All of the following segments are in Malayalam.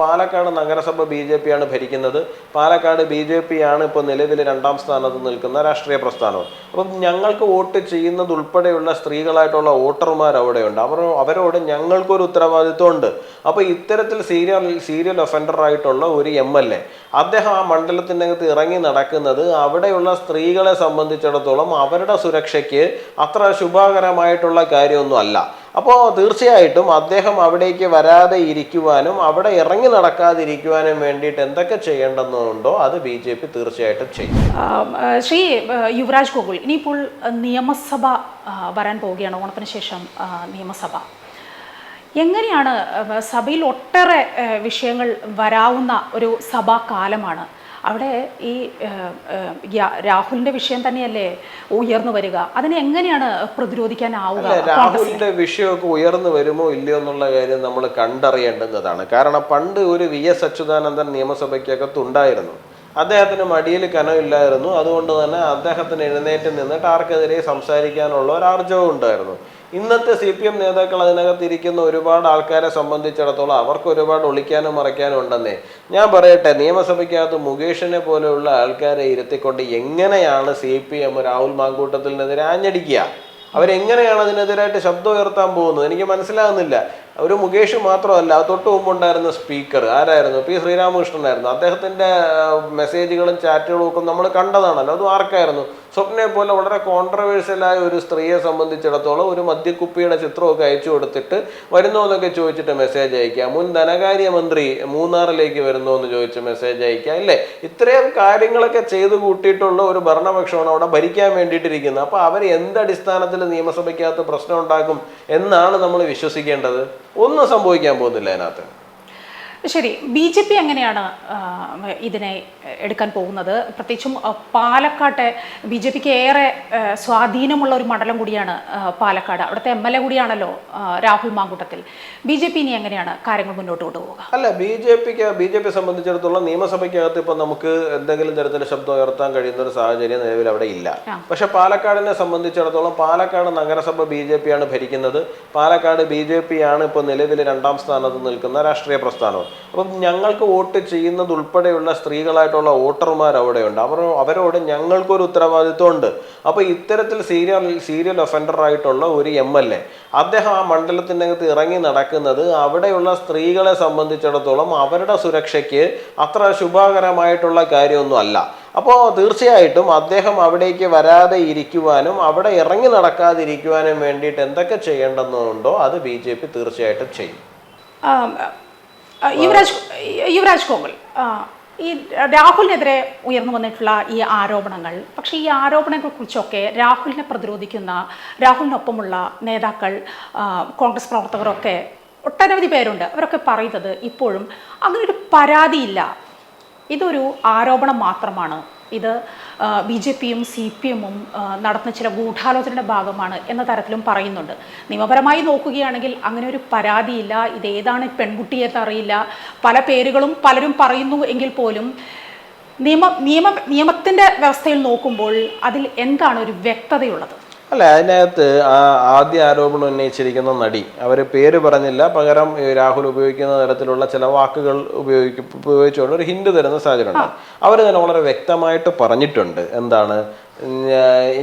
പാലക്കാട് നഗരസഭ ബി ജെ പി ആണ് ഭരിക്കുന്നത്. പാലക്കാട് ബി ജെ പി ആണ് ഇപ്പോൾ നിലവിൽ രണ്ടാം സ്ഥാനത്ത് നിൽക്കുന്ന രാഷ്ട്രീയ പ്രസ്ഥാനം അപ്പം ഞങ്ങൾക്ക് വോട്ട് ചെയ്യുന്നത് ഉൾപ്പെടെയുള്ള സ്ത്രീകളായിട്ടുള്ള വോട്ടർമാർ അവിടെയുണ്ട്. അവർ അവരോട് ഞങ്ങൾക്കൊരു ഉത്തരവാദിത്വമുണ്ട്. അപ്പോൾ ഇത്തരത്തിൽ സീരിയൽ സീരിയൽ ഒഫൻഡർ ആയിട്ടുള്ള ഒരു എം എൽ എ അദ്ദേഹം ആ മണ്ഡലത്തിനകത്ത് ഇറങ്ങി നടക്കുന്നത് അവിടെയുള്ള സ്ത്രീകളെ സംബന്ധിച്ചിടത്തോളം അവരുടെ സുരക്ഷയ്ക്ക് അത്ര ശുഭകരമായിട്ടുള്ള കാര്യമൊന്നും അല്ല. അപ്പോൾ തീർച്ചയായിട്ടും അദ്ദേഹം അവിടേക്ക് വരാതെ ഇരിക്കുവാനും അവിടെ ഇറങ്ങി നടക്കാതിരിക്കുവാനും വേണ്ടിയിട്ട് എന്തൊക്കെ ചെയ്യേണ്ടതുണ്ടോ അത് ബി ജെ പി തീർച്ചയായിട്ടും ചെയ്യും. ശ്രീ യുവരാജ് ഗോകുൽ ഇനിയിപ്പോൾ നിയമസഭ വരാൻ പോവുകയാണ്. ഓണത്തിന് ശേഷം നിയമസഭ. എങ്ങനെയാണ് സഭയിൽ ഒട്ടേറെ വിഷയങ്ങൾ വരാവുന്ന ഒരു സഭാകാലമാണ്? അവിടെ ഈ രാഹുലിന്റെ വിഷയം തന്നെയല്ലേ ഉയർന്നു വരിക? അതിനെ എങ്ങനെയാണ് പ്രതിരോധിക്കാനാവുക? രാഹുലിന്റെ വിഷയമൊക്കെ ഉയർന്നു വരുമോ ഇല്ലയോ എന്നുള്ള കാര്യം നമ്മൾ കണ്ടറിയേണ്ടുന്നതാണ്. കാരണം പണ്ട് ഒരു വി എസ് അച്യുതാനന്ദൻ നിയമസഭയ്ക്കകത്ത് ഉണ്ടായിരുന്നു. അദ്ദേഹത്തിന് മടിയിൽ കനമില്ലായിരുന്നു. അതുകൊണ്ട് തന്നെ അദ്ദേഹത്തിന് എഴുന്നേറ്റ് നിന്നിട്ട് ആർക്കെതിരെ സംസാരിക്കാനുള്ള ഒരു ആർജവം ഉണ്ടായിരുന്നു. ഇന്നത്തെ സി പി എം നേതാക്കൾ അതിനകത്ത് ഇരിക്കുന്ന ഒരുപാട് ആൾക്കാരെ സംബന്ധിച്ചിടത്തോളം അവർക്ക് ഒരുപാട് ഒളിക്കാനും മറയ്ക്കാനും ഉണ്ടെന്നേ. ഞാൻ പറയട്ടെ നിയമസഭയ്ക്കകത്ത് മുകേഷിനെ പോലെയുള്ള ആൾക്കാരെ ഇരുത്തിക്കൊണ്ട് എങ്ങനെയാണ് സി പി എം രാഹുൽ മാങ്കൂട്ടത്തിനെതിരെ ആഞ്ഞടിക്കുക? അവരെങ്ങനെയാണ് അതിനെതിരായിട്ട് ശബ്ദം ഉയർത്താൻ പോകുന്നത്? എനിക്ക് മനസ്സിലാകുന്നില്ല. ഒരു മുകേഷ് മാത്രമല്ല തൊട്ട് മുമ്പുണ്ടായിരുന്ന സ്പീക്കർ. ആരായിരുന്നു? പി ശ്രീരാമകൃഷ്ണനായിരുന്നു. അദ്ദേഹത്തിന്റെ മെസ്സേജുകളും ചാറ്റുകളും ഒക്കെ നമ്മൾ കണ്ടതാണല്ലോ. അതും ആർക്കായിരുന്നു? സ്വപ്നയെ പോലെ വളരെ കോൺട്രവേഴ്സ്യലായ ഒരു സ്ത്രീയെ സംബന്ധിച്ചിടത്തോളം ഒരു മദ്യക്കുപ്പിയുടെ ചിത്രമൊക്കെ അയച്ചു കൊടുത്തിട്ട് വരുന്നോ എന്നൊക്കെ ചോദിച്ചിട്ട് മെസ്സേജ് അയക്കാം മുൻ ധനകാര്യ മന്ത്രി മൂന്നാറിലേക്ക് വരുന്നോ എന്ന് ചോദിച്ച് മെസ്സേജ് അയക്കാം അല്ലേ? ഇത്രയും കാര്യങ്ങളൊക്കെ ചെയ്തു കൂട്ടിയിട്ടുള്ള ഒരു ഭരണപക്ഷമാണ് അവിടെ ഭരിക്കാൻ വേണ്ടിയിട്ടിരിക്കുന്നത്. അപ്പോൾ അവർ എന്തടിസ്ഥാനത്തിൽ നിയമസഭയ്ക്കകത്ത് പ്രശ്നം ഉണ്ടാക്കും എന്നാണ് നമ്മൾ വിശ്വസിക്കേണ്ടത്? ഒന്നും സംഭവിക്കാൻ പോകുന്നില്ല അതിനകത്ത്. ശരി ബി ജെ പി എങ്ങനെയാണ് ഇതിനെ എടുക്കാൻ പോകുന്നത്? പ്രത്യേകിച്ചും പാലക്കാട്ടെ ബി ജെ പിക്ക് ഏറെ സ്വാധീനമുള്ള ഒരു മണ്ഡലം കൂടിയാണ് പാലക്കാട്. അവിടുത്തെ എം എൽ എ കൂടിയാണല്ലോ Rahul Mamkootathil. B J P ഇനി എങ്ങനെയാണ് കാര്യങ്ങൾ മുന്നോട്ട് കൊണ്ടുപോകുക അല്ല ബി ജെ പിക്ക് ബി ജെ പി സംബന്ധിച്ചിടത്തോളം നിയമസഭയ്ക്കകത്ത് ഇപ്പം നമുക്ക് എന്തെങ്കിലും തരത്തിൽ ശബ്ദം ഉയർത്താൻ കഴിയുന്ന ഒരു സാഹചര്യം നിലവിൽ അവിടെ ഇല്ല. പക്ഷേ പക്ഷെ പാലക്കാടിനെ സംബന്ധിച്ചിടത്തോളം പാലക്കാട് നഗരസഭ ബി ജെ പി ആണ് ഭരിക്കുന്നത്. പാലക്കാട് ബി ജെ പി ആണ് ഇപ്പോൾ നിലവിൽ രണ്ടാം സ്ഥാനത്ത് നിൽക്കുന്ന രാഷ്ട്രീയ പ്രസ്ഥാനം അപ്പം ഞങ്ങൾക്ക് വോട്ട് ചെയ്യുന്നത് ഉൾപ്പെടെയുള്ള സ്ത്രീകളായിട്ടുള്ള വോട്ടർമാർ അവിടെയുണ്ട്. അവർ അവരോട് ഞങ്ങൾക്കൊരു ഉത്തരവാദിത്വമുണ്ട്. അപ്പോൾ ഇത്തരത്തിൽ സീരിയൽ സീരിയൽ ഒഫൻഡറായിട്ടുള്ള ഒരു എം എൽ എ അദ്ദേഹം ആ മണ്ഡലത്തിന്റെ അകത്ത് ഇറങ്ങി നടക്കുന്നത് അവിടെയുള്ള സ്ത്രീകളെ സംബന്ധിച്ചിടത്തോളം അവരുടെ സുരക്ഷയ്ക്ക് അത്ര ശുഭകരമായിട്ടുള്ള കാര്യമൊന്നും അല്ല. അപ്പോൾ തീർച്ചയായിട്ടും അദ്ദേഹം അവിടേക്ക് വരാതെ ഇരിക്കുവാനും അവിടെ ഇറങ്ങി നടക്കാതിരിക്കുവാനും വേണ്ടിയിട്ട് എന്തൊക്കെ ചെയ്യേണ്ടെന്നുണ്ടോ അത് ബി ജെ പി തീർച്ചയായിട്ടും ചെയ്യും. യുവരാജ് യുവരാജ് കോമൽ ഈ രാഹുലിനെതിരെ ഉയർന്നു വന്നിട്ടുള്ള ഈ ആരോപണങ്ങൾ പക്ഷേ ഈ ആരോപണങ്ങളെ കുറിച്ചൊക്കെ രാഹുലിനെ പ്രതിരോധിക്കുന്ന രാഹുലിനൊപ്പമുള്ള നേതാക്കൾ കോൺഗ്രസ് പ്രവർത്തകരൊക്കെ ഒട്ടനവധി പേരുണ്ട്. അവരൊക്കെ പറയുന്നത് ഇപ്പോഴും അങ്ങനെ ഒരു പരാതിയില്ല. ഇതൊരു ആരോപണം മാത്രമാണ്. ഇത് ബി ജെ പിയും സി പി എമ്മും നടത്തുന്ന ചില ഗൂഢാലോചനയുടെ ഭാഗമാണ് എന്ന തരത്തിലും പറയുന്നുണ്ട്. നിയമപരമായി നോക്കുകയാണെങ്കിൽ അങ്ങനെ ഒരു പരാതിയില്ല. ഇതേതാണ് പെൺകുട്ടിയെ അറിയില്ല പല പേരുകളും പലരും പറയുന്നു എങ്കിൽ പോലും നിയമ നിയമ നിയമത്തിന്റെ വ്യവസ്ഥയിൽ നോക്കുമ്പോൾ അതിൽ എന്താണ് ഒരു വ്യക്തതയുള്ളത്? അല്ല അതിനകത്ത് ആ ആദ്യ ആരോപണം ഉന്നയിച്ചിരിക്കുന്ന നടി അവർ പേര് പറഞ്ഞില്ല. പകരം രാഹുൽ ഉപയോഗിക്കുന്ന തരത്തിലുള്ള ചില വാക്കുകൾ ഉപയോഗിക്ക ഉപയോഗിച്ചുകൊണ്ട് ഒരു ഹിന്റ് തരുന്ന സാഹചര്യമുണ്ട്. അവർ തന്നെ വളരെ വ്യക്തമായിട്ട് പറഞ്ഞിട്ടുണ്ട് എന്താണ്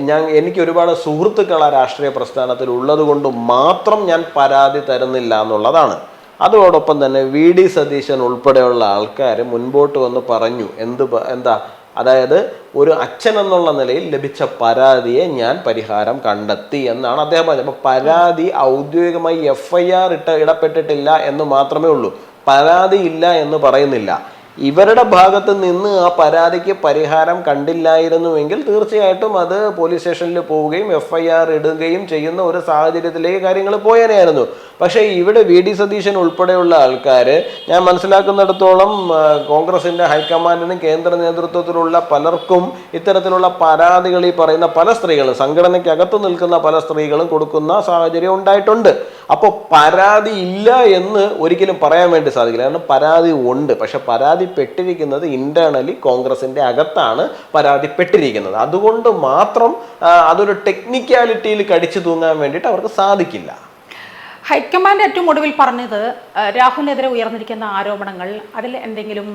ഞാൻ എനിക്ക് ഒരുപാട് സുഹൃത്തുക്കൾ ആ രാഷ്ട്രീയ പ്രസ്ഥാനത്തിൽ ഉള്ളത് കൊണ്ട് മാത്രം ഞാൻ പരാതി തരുന്നില്ല എന്നുള്ളതാണ്. അതോടൊപ്പം തന്നെ വി ഡി സതീശൻ ഉൾപ്പെടെയുള്ള ആൾക്കാർ മുൻപോട്ട് വന്ന് പറഞ്ഞു എന്ത് എന്താ അതായത് ഒരു അച്ഛൻ എന്നുള്ള നിലയിൽ ലഭിച്ച പരാതിയെ ഞാൻ പരിഹാരം കണ്ടെത്തി എന്നാണ് അദ്ദേഹം പറഞ്ഞത്. അപ്പോൾ പരാതി ഔദ്യോഗികമായി എഫ് ഐ ആർ ഇട്ട ഇടപെട്ടിട്ടില്ല എന്ന് മാത്രമേ ഉള്ളൂ. പരാതി ഇല്ല എന്ന് പറയുന്നില്ല. ഇവരുടെ ഭാഗത്ത് നിന്ന് ആ പരാതിക്ക് പരിഹാരം കണ്ടില്ലായിരുന്നുവെങ്കിൽ തീർച്ചയായിട്ടും അത് പോലീസ് സ്റ്റേഷനിൽ പോവുകയും എഫ്ഐആർ ഇടുകയും ചെയ്യുന്ന ഒരു സാഹചര്യത്തിലേക്ക് കാര്യങ്ങൾ പോയേനെയായിരുന്നു. പക്ഷേ ഇവിടെ വി ഡി സതീശൻ ഉൾപ്പെടെയുള്ള ആൾക്കാർ ഞാൻ മനസ്സിലാക്കുന്നിടത്തോളം കോൺഗ്രസിന്റെ ഹൈക്കമാൻഡിനും കേന്ദ്ര നേതൃത്വത്തിലുള്ള പലർക്കും ഇത്തരത്തിലുള്ള പരാതികൾ ഈ പറയുന്ന പല സ്ത്രീകളും സംഘടനയ്ക്കകത്ത് നിൽക്കുന്ന പല സ്ത്രീകളും കൊടുക്കുന്ന സാഹചര്യം ഉണ്ടായിട്ടുണ്ട്. അപ്പോൾ പരാതി ഇല്ല എന്ന് ഒരിക്കലും പറയാൻ വേണ്ടി സാധിക്കില്ല. കാരണം പരാതി ഉണ്ട്. പക്ഷെ പരാതിപ്പെട്ടിരിക്കുന്നത് ഇന്റേണലി കോൺഗ്രസിന്റെ അകത്താണ് പരാതിപ്പെട്ടിരിക്കുന്നത്. അതുകൊണ്ട് മാത്രം അതൊരു ടെക്നിക്കാലിറ്റിയിൽ കടിച്ചു തൂങ്ങാൻ വേണ്ടിയിട്ട് അവർക്ക് സാധിക്കില്ല. ഹൈക്കമാൻഡ് ഏറ്റവും ഒടുവിൽ പറഞ്ഞത് രാഹുലിനെതിരെ ഉയർന്നിരിക്കുന്ന ആരോപണങ്ങൾ അതിൽ എന്തെങ്കിലും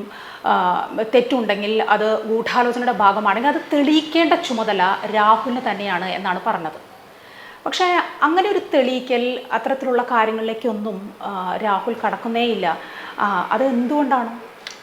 തെറ്റുണ്ടെങ്കിൽ അത് ഗൂഢാലോചനയുടെ ഭാഗമാണെങ്കിൽ അത് തെളിയിക്കേണ്ട ചുമതല രാഹുലിന് തന്നെയാണ് എന്നാണ് പറഞ്ഞത്. പക്ഷേ അങ്ങനെ ഒരു തെളിയിക്കൽ അത്തരത്തിലുള്ള കാര്യങ്ങളിലേക്കൊന്നും രാഹുൽ കടക്കുന്നേയില്ല. അത് എന്തുകൊണ്ടാണ്?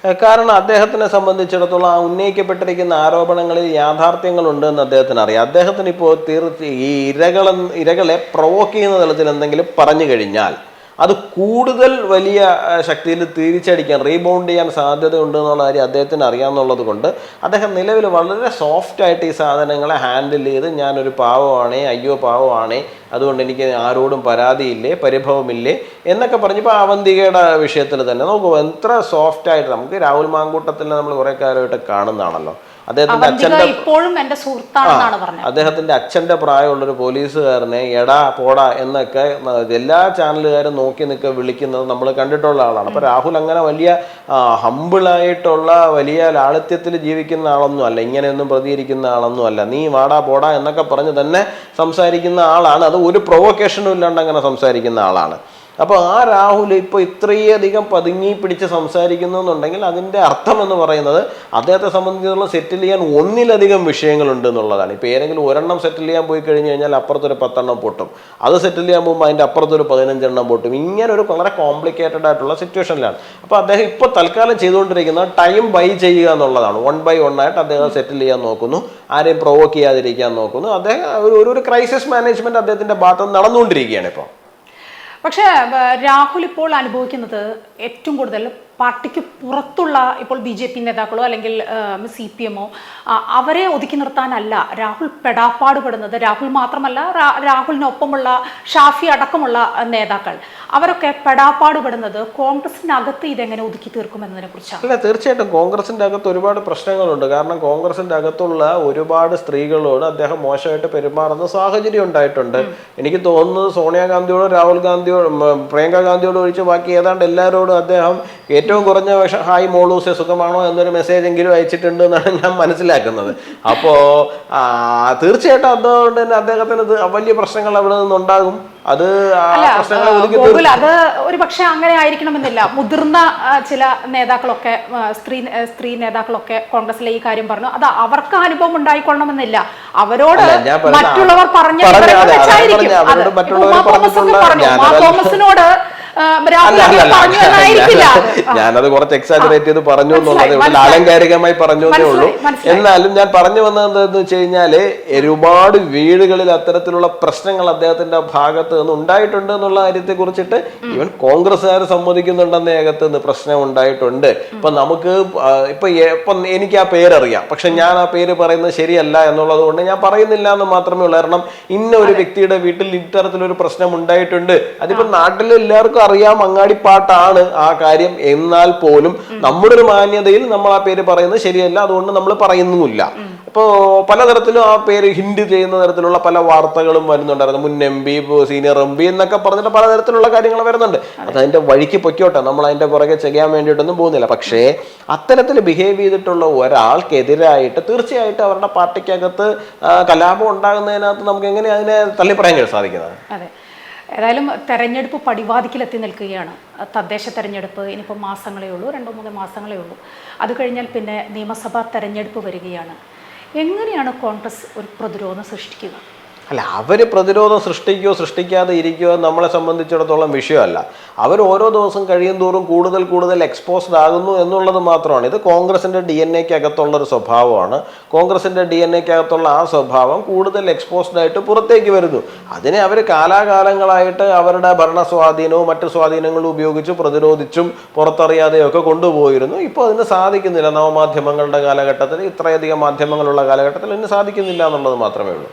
കാരണം അദ്ദേഹത്തിനെ സംബന്ധിച്ചിടത്തോളം ആ ഉന്നയിക്കപ്പെട്ടിരിക്കുന്ന ആരോപണങ്ങളിൽ യാഥാർത്ഥ്യങ്ങളുണ്ട് എന്ന് അദ്ദേഹത്തിന് അറിയാം. അദ്ദേഹത്തിന് ഇപ്പോൾ തീർച്ച ഈ ഇരകളെ ഇരകളെ പ്രൊവോക്ക് ചെയ്യുന്ന തലത്തിൽ എന്തെങ്കിലും പറഞ്ഞു കഴിഞ്ഞാൽ അത് കൂടുതൽ വലിയ ശക്തിയിൽ തിരിച്ചടിക്കാൻ റീബൗണ്ട് ചെയ്യാൻ സാധ്യതയുണ്ട് എന്നുള്ള കാര്യം അദ്ദേഹത്തിന് അറിയാമെന്നുള്ളത് കൊണ്ട് അദ്ദേഹം നിലവിൽ വളരെ സോഫ്റ്റ് ആയിട്ട് ഈ സാധനങ്ങളെ ഹാൻഡിൽ ചെയ്ത് ഞാനൊരു പാവമാണേ അയ്യോ പാവമാണേ അതുകൊണ്ട് എനിക്ക് ആരോടും പരാതിയില്ലേ പരിഭവമില്ലേ എന്നൊക്കെ പറഞ്ഞപ്പോൾ അവന്തികയുടെ വിഷയത്തിൽ തന്നെ നോക്കൂ എത്ര സോഫ്റ്റ് ആയിട്ട് നമുക്ക് രാഹുൽ മാങ്കൂട്ടത്തിൽ നമ്മൾ കുറേ കാലമായിട്ട് കാണുന്നതാണല്ലോ. അദ്ദേഹത്തിന്റെ അച്ഛന്റെ ഇപ്പോഴും സുഹൃത്താണെന്നാണ് പറഞ്ഞത്. അദ്ദേഹത്തിന്റെ അച്ഛന്റെ പ്രായമുള്ളൊരു പോലീസുകാരനെ എടാ പോടാ എന്നൊക്കെ എല്ലാ ചാനലുകാരും നോക്കി നിൽക്കുക വിളിക്കുന്നത് നമ്മൾ കണ്ടിട്ടുള്ള ആളാണ്. അപ്പൊ രാഹുൽ അങ്ങനെ വലിയ ഹമ്പിളായിട്ടുള്ള വലിയ ലാളിത്യത്തിൽ ജീവിക്കുന്ന ആളൊന്നും അല്ല ഇങ്ങനെയൊന്നും പ്രതികരിക്കുന്ന ആളൊന്നും അല്ല. നീ വാടാ പോടാ എന്നൊക്കെ പറഞ്ഞ് തന്നെ സംസാരിക്കുന്ന ആളാണ്. അത് ഒരു പ്രൊവക്കേഷനും ഇല്ലാണ്ട് അങ്ങനെ സംസാരിക്കുന്ന ആളാണ്. അപ്പോൾ ആ രാഹുൽ ഇപ്പോൾ ഇത്രയധികം പതുങ്ങി പിടിച്ച് സംസാരിക്കുന്നു എന്നുണ്ടെങ്കിൽ അതിന്റെ അർത്ഥം എന്ന് പറയുന്നത് അദ്ദേഹത്തെ സംബന്ധിച്ചുള്ള സെറ്റിൽ ചെയ്യാൻ ഒന്നിലധികം വിഷയങ്ങളുണ്ട് എന്നുള്ളതാണ്. ഇപ്പോൾ ഏതെങ്കിലും ഒരെണ്ണം സെറ്റിൽ ചെയ്യാൻ പോയി കഴിഞ്ഞ് കഴിഞ്ഞാൽ അപ്പുറത്തൊരു പത്തെണ്ണം പൊട്ടും. അത് സെറ്റിൽ ചെയ്യാൻ പോകുമ്പോൾ അതിന്റെ അപ്പുറത്തൊരു പതിനഞ്ചെണ്ണം പൊട്ടും. ഇങ്ങനെ ഒരു വളരെ കോംപ്ലിക്കേറ്റഡ് ആയിട്ടുള്ള സിറ്റുവേഷനിലാണ് അപ്പോൾ അദ്ദേഹം ഇപ്പോൾ തൽക്കാലം ചെയ്തുകൊണ്ടിരിക്കുന്നത് ടൈം ബൈ ചെയ്യുക എന്നുള്ളതാണ്. വൺ ബൈ വൺ ആയിട്ട് അദ്ദേഹം സെറ്റിൽ ചെയ്യാൻ നോക്കുന്നു. ആരെയും പ്രൊവോക്ക് ചെയ്യാതിരിക്കാൻ നോക്കുന്നു. അദ്ദേഹം ഒരു ഒരു- ക്രൈസിസ് മാനേജ്മെന്റ് അദ്ദേഹത്തിന്റെ ഭാഗത്ത് നടന്നുകൊണ്ടിരിക്കുകയാണ് ഇപ്പോൾ പക്ഷേ രാഹുൽ ഇപ്പോൾ അനുഭവിക്കുന്നത് ഏറ്റവും കൂടുതൽ പാർട്ടിക്ക് പുറത്തുള്ള ഇപ്പോൾ ബി ജെ പി നേതാക്കളോ അല്ലെങ്കിൽ സി പി എമ്മോ അവരെ ഒതുക്കി നിർത്താനല്ല രാഹുൽ പെടാപ്പാട് പെടുന്നത് രാഹുൽ മാത്രമല്ല രാഹുലിനൊപ്പമുള്ള ഷാഫി അടക്കമുള്ള നേതാക്കൾ. അവരൊക്കെ പെടാപ്പാട് പെടുന്നത് കോൺഗ്രസിനകത്ത് ഇതെങ്ങനെ ഒതുക്കി തീർക്കുമെന്നതിനെ കുറിച്ചാണ്. അല്ല തീർച്ചയായിട്ടും കോൺഗ്രസിന്റെ അകത്ത് ഒരുപാട് പ്രശ്നങ്ങളുണ്ട്. കാരണം കോൺഗ്രസിന്റെ അകത്തുള്ള ഒരുപാട് സ്ത്രീകളോട് അദ്ദേഹം മോശമായിട്ട് പെരുമാറുന്ന സാഹചര്യം ഉണ്ടായിട്ടുണ്ട്. എനിക്ക് തോന്നുന്നത് സോണിയാഗാന്ധിയോടും രാഹുൽ ഗാന്ധിയോടും പ്രിയങ്ക ഗാന്ധിയോടും ഒഴിച്ച് ബാക്കി ഏതാണ്ട് എല്ലാവരോടും അദ്ദേഹം ഏറ്റവും കുറഞ്ഞ പക്ഷേ ഹായ് മോളൂസെ സുഖമാണോ എന്നൊരു മെസ്സേജ് എങ്കിലും അയച്ചിട്ടുണ്ട് എന്നാണ് ഞാൻ മനസ്സിലാക്കുന്നത്. അപ്പോൾ തീർച്ചയായിട്ടും അതുകൊണ്ട് തന്നെ അദ്ദേഹത്തിന് വലിയ പ്രശ്നങ്ങൾ അവിടെ നിന്നുണ്ടാകും. അത് അത് ഒരു പക്ഷെ അങ്ങനെ ആയിരിക്കണമെന്നില്ല. മുതിർന്ന ചില നേതാക്കളൊക്കെ സ്ത്രീ സ്ത്രീ നേതാക്കളൊക്കെ കോൺഗ്രസിലെ ഈ കാര്യം പറഞ്ഞു. അത് അവർക്ക് അനുഭവം ഉണ്ടായിക്കൊള്ളണമെന്നില്ല. അവരോട് മറ്റുള്ളവർ പറഞ്ഞു തോമസിനോട് ഞാനത് കുറച്ച് എക്സാജറേറ്റ് ചെയ്ത് പറഞ്ഞു എന്നുള്ളത് ആലങ്കാരികമായി പറഞ്ഞു എന്നേ ഉള്ളൂ. എന്നാലും ഞാൻ പറഞ്ഞു വന്നത് എന്താന്ന് വെച്ച് കഴിഞ്ഞാൽ ഒരുപാട് വീടുകളിൽ അത്തരത്തിലുള്ള പ്രശ്നങ്ങൾ അദ്ദേഹത്തിന്റെ ഭാഗത്ത് നിന്ന് ഉണ്ടായിട്ടുണ്ട് എന്നുള്ള കാര്യത്തെ കുറിച്ചിട്ട് ഇവൻ കോൺഗ്രസ്സുകാർ സമ്മതിക്കുന്നുണ്ടെന്ന ഏകത്ത് നിന്ന് പ്രശ്നം ഉണ്ടായിട്ടുണ്ട്. ഇപ്പൊ നമുക്ക് ഇപ്പൊ ഇപ്പൊ എനിക്ക് ആ പേരറിയാം. പക്ഷെ ഞാൻ ആ പേര് പറയുന്നത് ശരിയല്ല എന്നുള്ളത് കൊണ്ട് ഞാൻ പറയുന്നില്ല എന്ന് മാത്രമേ ഉള്ളൂ. കാരണം ഇന്ന ഒരു വ്യക്തിയുടെ വീട്ടിൽ ഇത്തരത്തിലൊരു പ്രശ്നം ഉണ്ടായിട്ടുണ്ട്. അതിപ്പോ നാട്ടിൽ എല്ലാവർക്കും അറിയാം അങ്ങാടിപ്പാട്ടാണ് ആ കാര്യം എന്നാൽ പോലും നമ്മുടെ ഒരു മാന്യതയിൽ നമ്മൾ ആ പേര് പറയുന്നത് ശരിയല്ല അതുകൊണ്ട് നമ്മൾ പറയുന്നുമില്ല. ഇപ്പോൾ പലതരത്തിലും ആ പേര് ഹിൻഡ് ചെയ്യുന്ന തരത്തിലുള്ള പല വാർത്തകളും വരുന്നുണ്ടായിരുന്നു. മുൻ M P senior M P എന്നൊക്കെ പറഞ്ഞിട്ട് പലതരത്തിലുള്ള കാര്യങ്ങൾ വരുന്നുണ്ട്. അത്. അതിന്റെ വഴിക്ക് പൊയ്ക്കോട്ടെ. നമ്മൾ അതിന്റെ പുറകെ ചെയ്യാൻ വേണ്ടിയിട്ടൊന്നും പോകുന്നില്ല. പക്ഷേ അത്തരത്തിൽ ബിഹേവ് ചെയ്തിട്ടുള്ള ഒരാൾക്കെതിരായിട്ട് തീർച്ചയായിട്ടും അവരുടെ പാർട്ടിക്കകത്ത് കലാപം ഉണ്ടാകുന്നതിനകത്ത് നമുക്ക് എങ്ങനെ അതിനെ തള്ളിപ്പറയാൻ കഴിയും സാധിക്കുന്നത്? അതെ. ഏതായാലും തെരഞ്ഞെടുപ്പ് പടിവാതിക്കലെത്തി നിൽക്കുകയാണ്. തദ്ദേശ തെരഞ്ഞെടുപ്പ് ഇനിയിപ്പോൾ മാസങ്ങളേ ഉള്ളൂ രണ്ടോ മൂന്നോ മാസങ്ങളേ ഉള്ളൂ. അത് കഴിഞ്ഞാൽ പിന്നെ നിയമസഭാ തെരഞ്ഞെടുപ്പ് വരികയാണ്. എങ്ങനെയാണ് കോൺഗ്രസ് ഒരു പ്രതിരോധം സൃഷ്ടിക്കുക? അല്ല അവർ പ്രതിരോധം സൃഷ്ടിക്കുകയോ സൃഷ്ടിക്കാതെ ഇരിക്കുകയോ നമ്മളെ സംബന്ധിച്ചിടത്തോളം വിഷയമല്ല. അവർ ഓരോ ദിവസം കഴിയും തോറും കൂടുതൽ കൂടുതൽ എക്സ്പോസ്ഡ് ആകുന്നു എന്നുള്ളത് മാത്രമാണ്. ഇത് കോൺഗ്രസിന്റെ ഡി എൻ എക്ക് അകത്തുള്ള ഒരു സ്വഭാവമാണ്. കോൺഗ്രസിന്റെ ഡി എൻ എക്ക് അകത്തുള്ള ആ സ്വഭാവം കൂടുതൽ എക്സ്പോസ്ഡ് ആയിട്ട് പുറത്തേക്ക് വരുന്നു. അതിനെ അവർ കാലാകാലങ്ങളായിട്ട് അവരുടെ ഭരണ സ്വാധീനവും മറ്റു സ്വാധീനങ്ങളും ഉപയോഗിച്ച് പ്രതിരോധിച്ചും പുറത്തറിയാതെയും ഒക്കെ കൊണ്ടുപോയിരുന്നു. ഇപ്പോൾ അതിന് സാധിക്കുന്നില്ല. നവമാധ്യമങ്ങളുടെ കാലഘട്ടത്തിൽ ഇത്രയധികം മാധ്യമങ്ങളുള്ള കാലഘട്ടത്തിൽ ഇതിന് സാധിക്കുന്നില്ല എന്നുള്ളത് മാത്രമേ ഉള്ളൂ.